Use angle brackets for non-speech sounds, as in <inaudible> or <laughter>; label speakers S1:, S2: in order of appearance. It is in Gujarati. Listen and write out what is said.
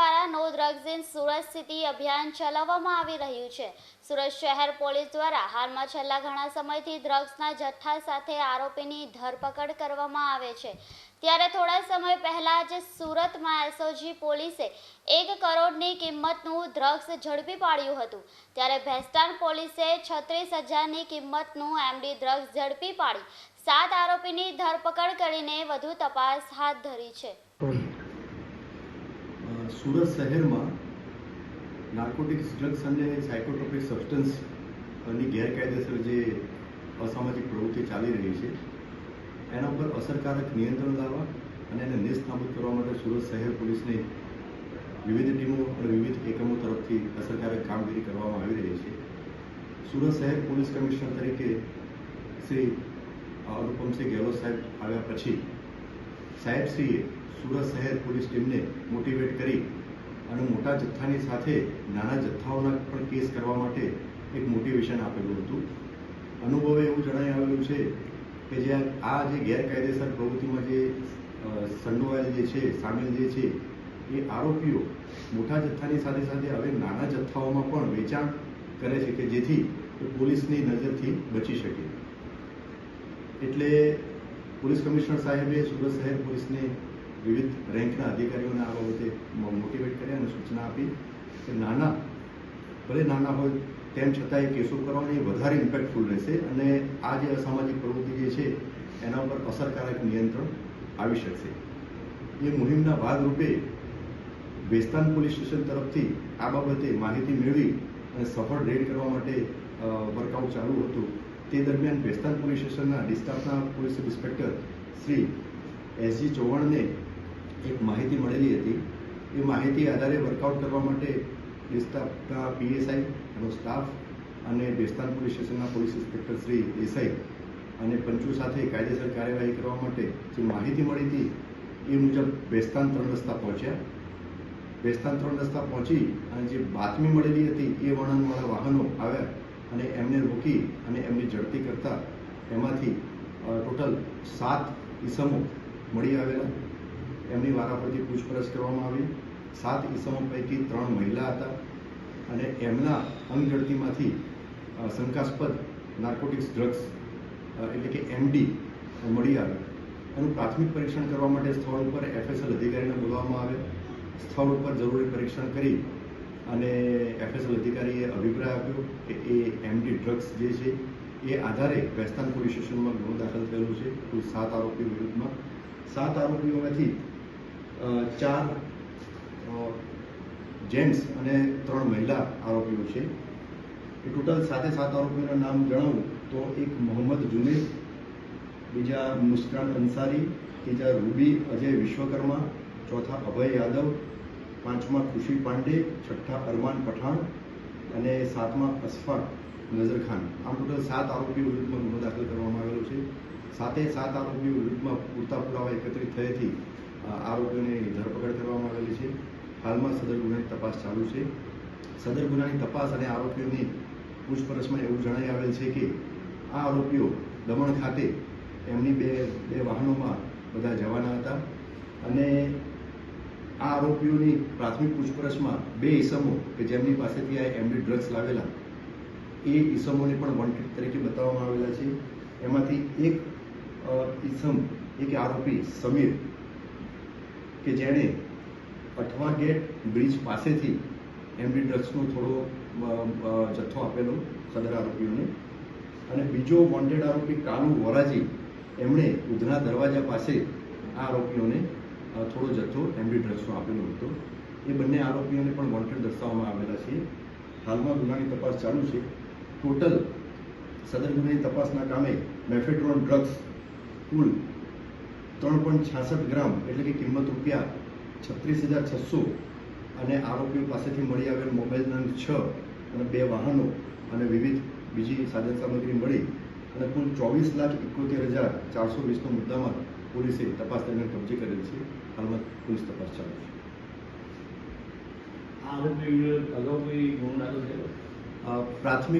S1: દ્વારા નો ડ્રગ્સ ઇન સુરત સ્થિતિ અભિયાન ચલાવવામાં આવી રહ્યું છે. સુરત શહેર પોલીસ દ્વારા હાલમાં છેલ્લા ઘણા સમયથી ડ્રગ્સના જથ્થા સાથે આરોપીની ધરપકડ કરવામાં આવે છે. ત્યારે થોડા સમય પહેલા જ સુરતમાં એસઓજી પોલીસે એક કરોડની કિંમતનું ડ્રગ્સ ઝડપી પાડ્યું હતું. ત્યારે ભેસ્તાન પોલીસે છત્રીસ હજારની કિંમતનું એમડી ડ્રગ્સ ઝડપી પાડી. સાત આરોપીની ધરપકડ કરીને વધુ તપાસ હાથ ધરી છે. <coughs>
S2: સુરત શહેરમાં નાર્કોટિક્સ ડ્રગ્સ અને સાયકોટ્રોપિક સબસ્ટન્સની ગેરકાયદેસર જે અસામાજિક પ્રવૃત્તિ ચાલી રહી છે, એના ઉપર અસરકારક નિયંત્રણ લાવવા અને એને નાબૂદ કરવા માટે સુરત શહેર પોલીસની વિવિધ ટીમો અને વિવિધ એકમો તરફથી અસરકારક કામગીરી કરવામાં આવી રહી છે. સુરત શહેર પોલીસ કમિશનર તરીકે શ્રી અનુપમસિંહ ગેહલોત સાહેબ આવ્યા પછી સાહેબશ્રીએ સુરત શહેર પોલીસ ટીમને મોટિવેટ કરી અને મોટા જથ્થાની સાથે નાના જથ્થાઓના પણ કેસ કરવા માટે એક મોટિવેશન આપેલું હતું. અનુભવે એવું જણાઈ આવેલું છે કે જે આ જે ગેરકાયદેસર પ્રવૃત્તિમાં જે સંડોવાયેલ જે છે, સામેલ જે છે, એ આરોપીઓ મોટા જથ્થાની સાથે સાથે હવે નાના જથ્થાઓમાં પણ વેચાણ કરે છે કે જેથી પોલીસની નજરથી બચી શકે. એટલે પોલીસ કમિશનર સાહેબે સુરત શહેર પોલીસને વિવિધ રેન્કના અધિકારીઓને આ બાબતે મોટિવેટ કર્યા અને સૂચના આપી કે નાના, ભલે નાના હોય, તેમ છતાં એ કેસો કરવાની વધારે ઇમ્પેક્ટફુલ રહેશે અને આ જે અસામાજિક પ્રવૃત્તિ જે છે, એના ઉપર અસરકારક નિયંત્રણ આવી શકશે. એ મુહિમના ભાગરૂપે વેસ્તાન પોલીસ સ્ટેશન તરફથી આ બાબતે માહિતી મેળવી અને સફળ રેડ કરવા માટે વર્કઆઉટ ચાલુ હતું. તે દરમિયાન વેસ્તાન પોલીસ સ્ટેશનના ડિસ્ટાફના police inspector Shri S G ચૌહાણને એક માહિતી મળેલી હતી. એ માહિતી આધારે વર્કઆઉટ કરવા માટે ડિસ્ટાફના પીએસઆઈ એનો સ્ટાફ અને બેસ્તાન પોલીસ સ્ટેશનના પોલીસ ઇન્સ્પેક્ટર શ્રી દેસાઈ અને પંચુ સાથે કાયદેસર કાર્યવાહી કરવા માટે જે માહિતી મળી હતી, એ મુજબ બેસ્તાન ત્રણ રસ્તા પહોંચ્યા. બેસ્તાન ત્રણ રસ્તા પહોંચી અને જે બાતમી મળેલી હતી, એ વર્ણનવાળા વાહનો આવ્યા અને એમને રોકી અને એમની ઝડપી કરતા એમાંથી ટોટલ સાત ઈસમો મળી આવેલા. એમની વારાફરતી પૂછપરછ કરવામાં આવી. સાત ઈસમો પૈકી ત્રણ મહિલા હતા અને એમના અંગઝડતીમાંથી શંકાસ્પદ નાર્કોટિક્સ ડ્રગ્સ એટલે કે એમડી મળી આવે. એનું પ્રાથમિક પરીક્ષણ કરવા માટે સ્થળ ઉપર એફએસએલ અધિકારીને બોલાવવામાં આવે સ્થળ ઉપર જરૂરી પરીક્ષણ કરી અને એફએસએલ અધિકારીએ અભિપ્રાય આપ્યો કે એ એમડી ડ્રગ્સ જે છે, એ આધારે વેસ્તાન પોલીસ સ્ટેશનમાં ગુનો દાખલ થયેલો છે. કુલ સાત આરોપીઓ વિરુદ્ધમાં. સાત આરોપીઓમાંથી ચાર જેન્ટ્સ અને ત્રણ મહિલા આરોપીઓ છે. એ ટોટલ સાતે સાત આરોપીઓના નામ જણાવું તો એક મોહમ્મદ જુનેદ, બીજા મુસ્કાન અંસારી, ત્રીજા રૂબી અજય વિશ્વકર્મા, ચોથા અભય યાદવ, પાંચમા ખુશી પાંડે, છઠ્ઠા અરમાન પઠાણ અને સાતમા અશફાક નઝર ખાન. આમ ટોટલ સાત આરોપીઓ વિરુદ્ધમાં ગુનો દાખલ કરવામાં આવેલો છે. સાતે સાત આરોપીઓ વિરુદ્ધમાં પૂરતા પુરાવા એકત્રિત થયેથી આરોપીઓની ધરપકડ કરવામાં આવેલી છે. હાલમાં સદર ગુનાની તપાસ ચાલુ છે. સદર ગુનાની તપાસ અને આરોપીઓની પૂછપરછમાં એવું જણાઈ આવેલ છે કે આ આરોપીઓ દમણ ખાતે એમની બે બે વાહનોમાં બધા જવાના હતા અને આ આરોપીઓની પ્રાથમિક પૂછપરછમાં બે ઈસમો કે જેમની પાસેથી આ એમડી ડ્રગ્સ લાવેલા, એ ઈસમોને પણ વોન્ટેડ તરીકે બતાવવામાં આવેલા છે. એમાંથી એક ઈસમ, એક આરોપી સમીર કે જેણે અઠવા ગેટ બ્રિજ પાસેથી એમડી ડ્રગ્સનો થોડો જથ્થો આપેલો સદર આરોપીઓને. અને બીજો વોન્ટેડ આરોપી કાલુ વોરાજી, એમણે ઉધના દરવાજા પાસે આ આરોપીઓને થોડો જથ્થો એમડી ડ્રગ્સનો આપેલો હતો. એ બંને આરોપીઓને પણ વોન્ટેડ દર્શાવવામાં આવેલા છે. હાલમાં ગુનાની તપાસ ચાલુ છે. ટોટલ સદર ગુનાની તપાસના કામે મેફેડ્રોન ડ્રગ્સ કુલ ત્રણ પોઈન્ટ છાસઠ ગ્રામ એટલે કે કિંમત રૂપિયા છત્રીસ હજાર છસો અને આરોપીઓ પાસેથી મળી આવેલ મોબાઈલ નંગ છ અને બે વાહનો અને વિવિધ બીજી સાધન સામગ્રી મળી અને કુલ ચોવીસ લાખ એકોતેર હજાર ચારસો વીસનો મુદ્દામાં પોલીસે તપાસ દરમિયાન કબજે કરેલ છે. હાલમાં પોલીસ તપાસ ચાલુ છે.
S3: આ આરોપી અગાઉ કોઈ ગુનો દાખલ
S2: થયો પ્રાથમિક